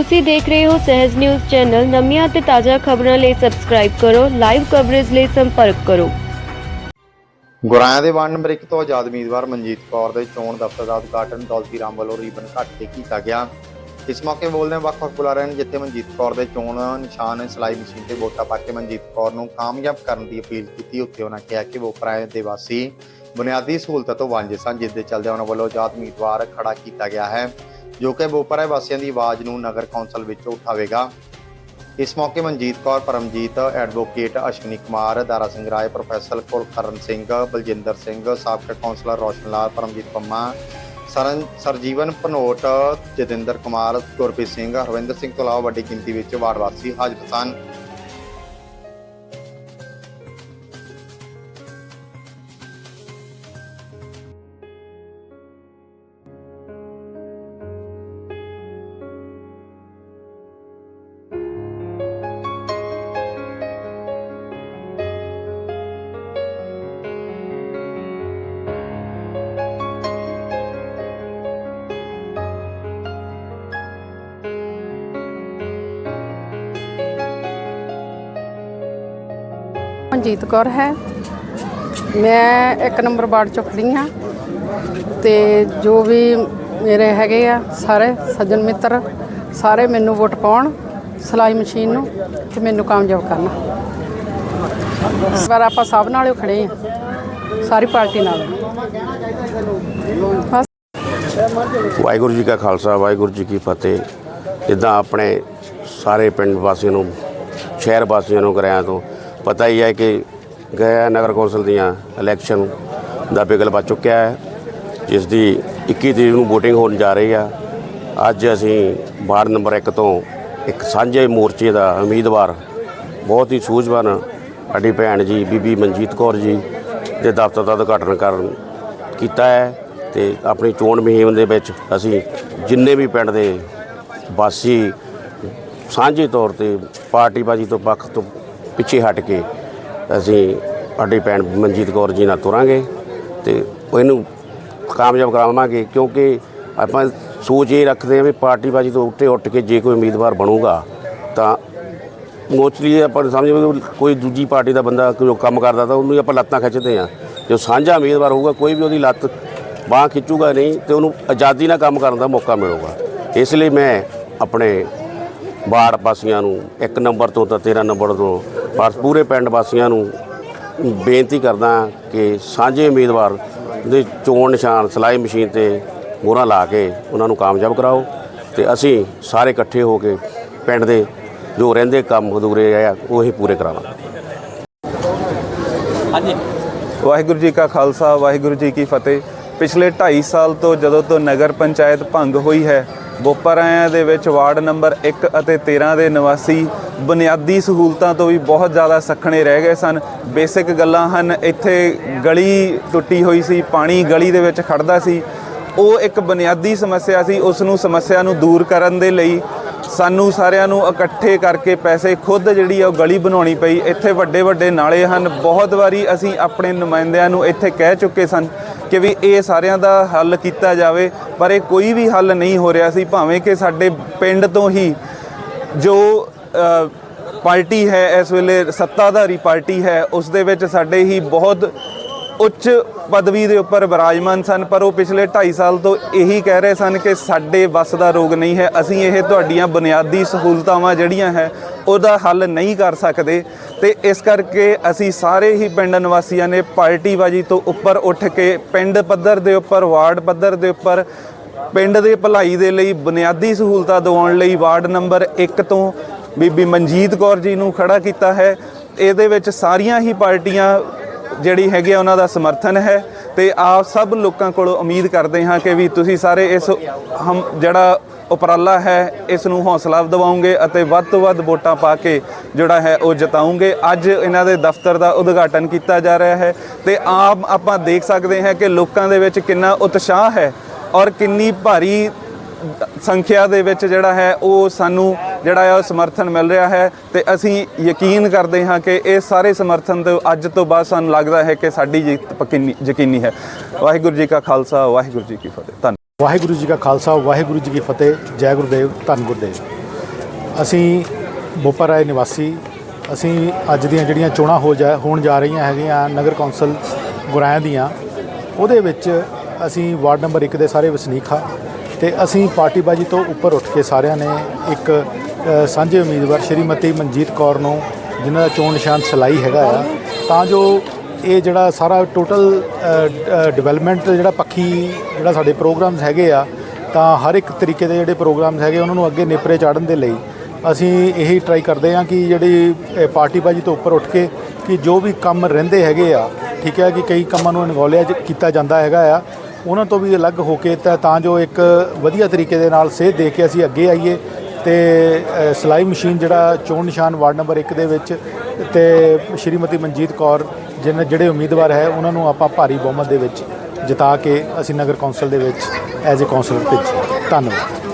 ਤੁਸੀਂ ਦੇਖ ਰਹੇ ਹੋ ਸਹਿਜ ਨਿਊਜ਼ ਚੈਨਲ। ਨਵੀਆਂ ਅਤੇ ਤਾਜ਼ਾ ਖਬਰਾਂ ਲਈ ਸਬਸਕ੍ਰਾਈਬ ਕਰੋ ਲਾਈਵ ਕਵਰੇਜ ਲਈ ਸੰਪਰਕ ਕਰੋ। ਗੁਰਾਇਆ ਦੇ ਵਾਰਡ ਨੰਬਰ 1 ਤੋਂ ਆਜ਼ਾਦ ਉਮੀਦਵਾਰ ਮਨਜੀਤ ਕੌਰ ਦੇ ਚੋਣ ਦਫ਼ਤਰ ਦਾ ਉਦਘਾਟਨ ਦੌਲਤੀ ਰਾਮ ਵੱਲੋਂ ਰੀਬਨ ਕੱਟ ਕੇ ਕੀਤਾ ਗਿਆ। ਇਸ ਮੌਕੇ ਬੋਲਦੇ ਵੱਖ-ਵੱਖ ਬੁਲਾਰਿਆਂ ਨੇ, ਜਿੱਥੇ ਮਨਜੀਤ ਕੌਰ ਦੇ ਚੋਣ ਨਿਸ਼ਾਨ ਸਿਲਾਈ ਮਸ਼ੀਨ ਤੇ ਵੋਟਾਂ ਪਾ ਕੇ ਮਨਜੀਤ ਕੌਰ ਨੂੰ ਕਾਮਯਾਬ ਕਰਨ ਦੀ ਅਪੀਲ ਕੀਤੀ। ਉੱਥੇ ਉਹਨਾਂ ਕਿਹਾ ਕਿ ਵੋਪਰਾਏ ਦੇ ਵਾਸੀ, ਬੁਨਿਆਦੀ ਸਹੂਲਤਾਂ ਤੋਂ ਵਾਂਝੇ ਸਨ, ਜਿਸ ਦੇ ਚੱਲਦੇ ਉਹਨਾਂ ਵੱਲੋਂ ਆਜ਼ਾਦ ਉਮੀਦਵਾਰ ਖੜਾ ਕੀਤਾ ਗਿਆ ਹੈ। ਜੋ ਕਿ ਵੋਪਰਾਏ ਵਾਸੀਆਂ ਦੀ ਆਵਾਜ਼ ਨੂੰ ਨਗਰ ਕੌਂਸਲ ਵਿੱਚ ਉਠਾਵੇਗਾ। ਇਸ ਮੌਕੇ ਮਨਜੀਤ ਕੌਰ, ਪਰਮਜੀਤ ਐਡਵੋਕੇਟ ਅਸ਼ਵਨੀ ਕੁਮਾਰ, ਦਾਰਾ ਸਿੰਘ ਰਾਏ, ਪ੍ਰੋਫੈਸਰ ਕੁਲਕਰਨ ਸਿੰਘ, ਬਲਜਿੰਦਰ ਸਿੰਘ, ਸਾਬਕਾ ਕੌਂਸਲਰ ਰੋਸ਼ਨ ਲਾਲ ਪਰਮਜੀਤ ਪੰਮਾ, ਸਰਨ ਸਰਜੀਵਨ ਪਨੋਟ, ਜਤਿੰਦਰ ਕੁਮਾਰ, ਗੁਰਪ੍ਰੀਤ ਸਿੰਘ, ਹਰਵਿੰਦਰ ਸਿੰਘ ਤੋਂ ਇਲਾਵਾ ਵੱਡੀ ਗਿਣਤੀ ਵਿੱਚ ਵਾਰਡ ਵਾਸੀ ਹਾਜ਼ਰ ਸਨ। ਮਨਜੀਤ ਕੌਰ ਹੈ। ਮੈਂ ਇੱਕ ਨੰਬਰ ਵਾਰਡ ਚੋਂ ਖੜੀ ਹਾਂ ਤੇ ਜੋ ਵੀ ਮੇਰੇ ਹੈਗੇ ਆ, ਸਾਰੇ ਸੱਜਣ ਮਿੱਤਰ, ਸਾਰੇ ਮੈਨੂੰ ਵੋਟ ਪਾਉਣ ਸਿਲਾਈ ਮਸ਼ੀਨ ਨੂੰ ਤੇ ਮੈਨੂੰ ਕਾਮਯਾਬ ਕਰਨਾ। ਇਸ ਵਾਰ ਆਪਾਂ ਸਭ ਨਾਲੋਂ ਖੜੇ ਆ ਸਾਰੀ ਪਾਰਟੀ ਨਾਲ। ਵਾਹਿਗੁਰੂ ਜੀ ਕਾ ਖਾਲਸਾ, ਵਾਹਿਗੁਰੂ ਜੀ ਕੀ ਫਤਿਹ। ਜਿੱਦਾਂ ਆਪਣੇ ਸਾਰੇ ਪਿੰਡ ਵਾਸੀਆਂ ਨੂੰ, ਸ਼ਹਿਰ ਵਾਸੀਆਂ ਨੂੰ ਕਰਿਆ ਤੋਂ ਪਤਾ ਹੀ ਹੈ ਕਿ ਗਿਆ ਨਗਰ ਕੌਂਸਲ ਦੀਆਂ ਇਲੈਕਸ਼ਨ ਦਾ ਬਿਗਲ ਵੱਜ ਚੁੱਕਿਆ ਹੈ, ਜਿਸ ਦੀ 21 ਤਰੀਕ ਨੂੰ VOTING ਹੋਣ ਜਾ ਰਹੀ ਆ। ਅੱਜ ਅਸੀਂ ਵਾਰਡ ਨੰਬਰ 1 ਤੋਂ ਇੱਕ ਸਾਂਝੇ ਮੋਰਚੇ ਦਾ ਉਮੀਦਵਾਰ, ਬਹੁਤ ਹੀ ਸੂਝਵਾਨ ਸਾਡੀ ਭੈਣ ਜੀ, ਬੀਬੀ ਮਨਜੀਤ ਕੌਰ ਜੀ ਦੇ ਦਫ਼ਤਰ ਦਾ ਉਦਘਾਟਨ ਕਰਨ ਕੀਤਾ ਹੈ ਤੇ ਆਪਣੀ ਚੋਣ ਮੁਹਿੰਮ ਦੇ ਵਿੱਚ ਅਸੀਂ ਜਿੰਨੇ ਵੀ ਪਿੰਡ ਦੇ ਵਾਸੀ ਸਾਂਝੇ ਤੌਰ ਤੇ ਪਾਰਟੀਬਾਜ਼ੀ ਤੋਂ ਪੱਖ ਤੋਂ ਪਿੱਛੇ ਹਟ ਕੇ ਅਸੀਂ ਸਾਡੀ ਭੈਣ ਮਨਜੀਤ ਕੌਰ ਜੀ ਨਾਲ ਤੁਰਾਂਗੇ ਤੇ ਇਹਨੂੰ ਕਾਮਯਾਬ ਕਰਾਵਾਂਗੇ ਕਿਉਂਕਿ ਆਪਾਂ ਸੋਚ ਇਹ ਰੱਖਦੇ ਹਾਂ ਵੀ ਪਾਰਟੀਬਾਜ਼ੀ ਤੋਂ ਉੱਤੇ ਉੱਠ ਕੇ ਜੇ ਕੋਈ ਉਮੀਦਵਾਰ ਬਣੂਗਾ ਤਾਂ ਮੋਸਟਲੀ ਆਪਾਂ ਨੂੰ ਸਮਝ ਕੋਈ ਦੂਜੀ ਪਾਰਟੀ ਦਾ ਬੰਦਾ ਕੋਈ ਕੰਮ ਕਰਦਾ ਤਾਂ ਉਹਨੂੰ ਆਪਾਂ ਲੱਤਾਂ ਖਿੱਚਦੇ ਆ ਜੋ ਸਾਂਝਾ ਉਮੀਦਵਾਰ ਹੋਊਗਾ, ਕੋਈ ਵੀ ਉਹਦੀ ਲੱਤ ਬਾਹ ਖਿੱਚੂਗਾ ਨਹੀਂ ਤੇ ਉਹਨੂੰ ਆਜ਼ਾਦੀ ਨਾਲ ਕੰਮ ਕਰਨ ਦਾ ਮੌਕਾ ਮਿਲੂਗਾ। ਇਸ ਲਈ ਮੈਂ ਆਪਣੇ ਵਾਰਡ ਵਾਸੀਆਂ ਨੂੰ ਇੱਕ ਨੰਬਰ ਤੋਂ ਤਾਂ 13 ਨੰਬਰ ਤੋਂ ਪਰ ਪੂਰੇ ਪਿੰਡ ਵਾਸੀਆਂ ਨੂੰ ਬੇਨਤੀ ਕਰਦਾ ਕਿ ਸਾਂਝੇ ਉਮੀਦਵਾਰ ਦੇ ਚੋਣ ਨਿਸ਼ਾਨ ਸਿਲਾਈ ਮਸ਼ੀਨ ਤੇ ਮੋਹਰਾਂ ਲਾ ਕੇ ਉਹਨਾਂ ਨੂੰ ਕਾਮਯਾਬ ਕਰਾਓ ਤੇ ਅਸੀਂ ਸਾਰੇ ਇਕੱਠੇ ਹੋ ਕੇ ਪਿੰਡ ਦੇ ਜੋ ਰਹਿੰਦੇ ਕੰਮ ਅਧੂਰੇ ਆ ਉਹੀ ਪੂਰੇ ਕਰਾਵਾਂਗੇ। ਵਾਹਿਗੁਰੂ ਜੀ ਕਾ ਖਾਲਸਾ ਵਾਹਿਗੁਰੂ ਜੀ ਕੀ ਫਤਿਹ। ਪਿਛਲੇ 2.5 ਸਾਲ ਤੋਂ ਜਦੋਂ ਤੋਂ ਨਗਰ ਪੰਚਾਇਤ ਭੰਗ ਹੋਈ ਹੈ ਬੋਪਰਾਇਆ ਦੇ ਵਿੱਚ ਵਾਰਡ ਨੰਬਰ 1 ਅਤੇ 13 ਦੇ ਨਿਵਾਸੀ ਬੁਨਿਆਦੀ ਸਹੂਲਤਾਂ ਤੋਂ ਵੀ ਬਹੁਤ ਜ਼ਿਆਦਾ ਸੱਖਣੇ ਰਹਿ ਗਏ ਸਨ। ਬੇਸਿਕ ਗੱਲਾਂ ਹਨ, ਇੱਥੇ ਗਲੀ ਟੁੱਟੀ ਹੋਈ ਸੀ, ਪਾਣੀ ਗਲੀ ਦੇ ਵਿੱਚ ਖੜਦਾ ਸੀ। ਉਹ ਇੱਕ ਬੁਨਿਆਦੀ ਸਮੱਸਿਆ ਸੀ, ਉਸ ਨੂੰ ਸਮੱਸਿਆ ਨੂੰ ਦੂਰ ਕਰਨ ਦੇ ਲਈ ਸਾਨੂੰ ਸਾਰਿਆਂ ਨੂੰ ਇਕੱਠੇ ਕਰਕੇ ਪੈਸੇ ਖੁਦ ਜਿਹੜੀ ਆ ਉਹ ਗਲੀ ਬਣਾਉਣੀ ਪਈ। ਇੱਥੇ ਵੱਡੇ ਵੱਡੇ ਨਾਲੇ ਹਨ। ਬਹੁਤ ਵਾਰੀ ਅਸੀਂ ਆਪਣੇ ਨੁਮਾਇੰਦਿਆਂ ਨੂੰ ਇੱਥੇ ਕਹਿ ਚੁੱਕੇ ਸਨ ਕਿ ਵੀ ਇਹ ਸਾਰਿਆਂ ਦਾ ਹੱਲ ਕੀਤਾ ਜਾਵੇ, ਪਰ ਇਹ ਕੋਈ ਵੀ ਹੱਲ ਨਹੀਂ ਹੋ ਰਿਹਾ ਸੀ, ਭਾਵੇਂ ਕਿ ਸਾਡੇ ਪਿੰਡ ਤੋਂ ਹੀ ਜੋ ਪਾਰਟੀ ਹੈ, ਇਸ ਵੇਲੇ ਸੱਤਾਧਾਰੀ ਪਾਰਟੀ ਹੈ, ਉਸ ਦੇ ਵਿੱਚ ਸਾਡੇ ਹੀ ਬਹੁਤ ਉੱਚ ਪਦਵੀ ਦੇ ਉੱਪਰ ਵਿਰਾਜਮਾਨ ਸਨ, ਪਰ ਉਹ ਪਿਛਲੇ 2.5 ਸਾਲ ਤੋਂ ਇਹੀ ਕਹਿ ਰਹੇ ਸਨ ਕਿ ਸਾਡੇ ਵੱਸ ਦਾ ਰੋਗ ਨਹੀਂ ਹੈ, ਅਸੀਂ ਇਹ ਤੁਹਾਡੀਆਂ ਬੁਨਿਆਦੀ ਸਹੂਲਤਾਵਾਂ ਜਿਹੜੀਆਂ ਹੈ, ਉਹਦਾ ਹੱਲ ਨਹੀਂ ਕਰ ਸਕਦੇ ਤੇ ਇਸ ਕਰਕੇ ਅਸੀਂ ਸਾਰੇ ਹੀ ਪਿੰਡ ਨਿਵਾਸੀਆਂ ਨੇ ਪਾਰਟੀਬਾਜੀ ਤੋਂ ਉੱਪਰ ਉੱਠ ਕੇ ਪਿੰਡ ਪੱਧਰ ਦੇ ਉੱਪਰ, ਵਾਰਡ ਪੱਧਰ ਦੇ ਉੱਪਰ, ਪਿੰਡ ਦੇ ਭਲਾਈ ਦੇ ਲਈ ਬੁਨਿਆਦੀ ਸਹੂਲਤਾਂ ਦਿਵਾਉਣ ਲਈ ਵਾਰਡ ਨੰਬਰ 1 ਤੋਂ ਬੀਬੀ ਮਨਜੀਤ ਕੌਰ ਜੀ ਨੂੰ ਖੜਾ ਕੀਤਾ ਹੈ। ਇਹਦੇ ਵਿੱਚ ਸਾਰੀਆਂ ਹੀ ਪਾਰਟੀਆਂ ਜਿਹੜੀ ਹੈਗੀ ਆ ਉਹਨਾਂ ਦਾ ਸਮਰਥਨ ਹੈ ਤੇ ਆਪ ਸਭ ਲੋਕਾਂ ਕੋਲੋਂ ਉਮੀਦ ਕਰਦੇ ਹਾਂ ਕਿ ਵੀ ਤੁਸੀਂ ਸਾਰੇ ਇਸ ਹਮ ਜਿਹੜਾ ਉਪਰਾਲਾ ਹੈ, ਇਸ ਨੂੰ ਹੌਸਲਾ ਦਿਵਾਉਂਗੇ ਅਤੇ ਵੱਧ ਤੋਂ ਵੱਧ ਵੋਟਾਂ ਪਾ ਕੇ ਜਿਹੜਾ ਹੈ ਉਹ ਜਿਤਾਉਂਗੇ ਅੱਜ ਇਹਨਾਂ ਦੇ ਦਫ਼ਤਰ ਦਾ ਉਦਘਾਟਨ ਕੀਤਾ ਜਾ ਰਿਹਾ ਹੈ ਤੇ ਆਪ ਆਪਾਂ ਦੇਖ ਸਕਦੇ ਹਾਂ ਕਿ ਲੋਕਾਂ ਦੇ ਵਿੱਚ ਕਿੰਨਾ ਉਤਸ਼ਾਹ ਹੈ ਔਰ ਕਿੰਨੀ ਭਾਰੀ ਸੰਖਿਆ ਦੇ ਵਿੱਚ ਜਿਹੜਾ ਹੈ ਉਹ ਸਾਨੂੰ ਜਿਹੜਾ ਆ ਸਮਰਥਨ ਮਿਲ ਰਿਹਾ ਹੈ ਤੇ ਅਸੀਂ ਯਕੀਨ ਕਰਦੇ ਹਾਂ ਕਿ ਇਹ ਸਾਰੇ ਸਮਰਥਨ ਤੋਂ ਅੱਜ ਤੋਂ ਬਾਅਦ ਸਾਨੂੰ ਲੱਗਦਾ ਹੈ ਕਿ ਸਾਡੀ ਜਿੱਤ ਪੱਕੀ ਯਕੀਨੀ ਹੈ। ਵਾਹਿਗੁਰੂ ਜੀ ਕਾ ਖਾਲਸਾ, ਵਾਹਿਗੁਰੂ ਜੀ ਕੀ ਫਤਿਹ। ਧੰਨ ਵਾਹਿਗੁਰੂ ਜੀ ਕਾ ਖਾਲਸਾ, ਵਾਹਿਗੁਰੂ ਜੀ ਕੀ ਫਤਿਹ। ਜੈ ਗੁਰਦੇਵ, ਧੰਨ ਗੁਰਦੇਵ। ਅਸੀਂ ਬੋਪਾ ਰਾਏ ਨਿਵਾਸੀ, ਅਸੀਂ ਅੱਜ ਦੀਆਂ ਜਿਹੜੀਆਂ ਚੋਣਾਂ ਹੋ ਜਾ ਹੋਣ ਜਾ ਰਹੀਆਂ ਹੈਗੀਆਂ ਨਗਰ ਕੌਂਸਲ ਗੁਰਾਇਆਂ ਦੀਆਂ, ਉਹਦੇ ਵਿੱਚ ਅਸੀਂ ਵਾਰਡ ਨੰਬਰ 1 ਦੇ ਸਾਰੇ ਵਸਨੀਕ ਹਾਂ। ਤੇ ਅਸੀਂ ਪਾਰਟੀਬਾਜੀ ਤੋਂ ਉੱਪਰ ਉੱਠ ਕੇ ਸਾਰਿਆਂ ਨੇ ਇੱਕ ਸਾਂਝੇ ਉਮੀਦਵਾਰ ਸ਼੍ਰੀਮਤੀ ਮਨਜੀਤ ਕੌਰ ਨੂੰ, ਜਿਨ੍ਹਾਂ ਦਾ ਚੋਣ ਨਿਸ਼ਾਨ ਸਲਾਈ ਹੈਗਾ ਆ, ਤਾਂ ਜੋ ਇਹ ਜਿਹੜਾ ਸਾਰਾ ਟੋਟਲ ਡਿਵੈਲਪਮੈਂਟ ਜਿਹੜਾ ਪੱਖੀ, ਜਿਹੜਾ ਸਾਡੇ ਪ੍ਰੋਗਰਾਮਸ ਹੈਗੇ ਆ, ਤਾਂ ਹਰ ਇੱਕ ਤਰੀਕੇ ਦੇ ਜਿਹੜੇ ਪ੍ਰੋਗਰਾਮਸ ਹੈਗੇ ਉਹਨਾਂ ਨੂੰ ਅੱਗੇ ਨੇਪਰੇ ਚਾੜਨ ਦੇ ਲਈ ਅਸੀਂ ਇਹੀ ਟਰਾਈ ਕਰਦੇ ਹਾਂ ਕਿ ਜਿਹੜੀ ਪਾਰਟੀਬਾਜੀ ਤੋਂ ਉੱਪਰ ਉੱਠ ਕੇ ਕਿ ਜੋ ਵੀ ਕੰਮ ਰਹਿੰਦੇ ਹੈਗੇ ਆ, ਠੀਕ ਹੈ ਕਿ ਕਈ ਕੰਮਾਂ ਨੂੰ ਅਨਗੌਲਿਆ ਕੀਤਾ ਜਾਂਦਾ ਹੈਗਾ ਆ ਉਹਨਾਂ ਤੋਂ ਵੀ ਅਲੱਗ ਹੋ ਕੇ ਤਾਂ ਤਾਂ ਜੋ ਇੱਕ ਵਧੀਆ ਤਰੀਕੇ ਦੇ ਨਾਲ ਸੇਧ ਦੇ ਕੇ ਅਸੀਂ ਅੱਗੇ ਆਈਏ ਤੇ ਅ, ਸਿਲਾਈ ਮਸ਼ੀਨ ਜਿਹੜਾ ਚੋਣ ਨਿਸ਼ਾਨ ਵਾਰਡ ਨੰਬਰ 1 ਦੇ ਵਿੱਚ ਤੇ ਸ਼੍ਰੀਮਤੀ ਮਨਜੀਤ ਕੌਰ ਜਿਹਨਾਂ ਜਿਹੜੇ ਉਮੀਦਵਾਰ ਹੈ ਉਹਨਾਂ ਨੂੰ ਆਪਾਂ ਭਾਰੀ ਬਹੁਮਤ ਦੇ ਵਿੱਚ ਜਿਤਾ ਕੇ ਅਸੀਂ ਨਗਰ ਕੌਂਸਲ ਦੇ ਵਿੱਚ ਐਜ਼ ਅ ਕੌਂਸਲਰ ਭੇਜੀ ਧੰਨਵਾਦ।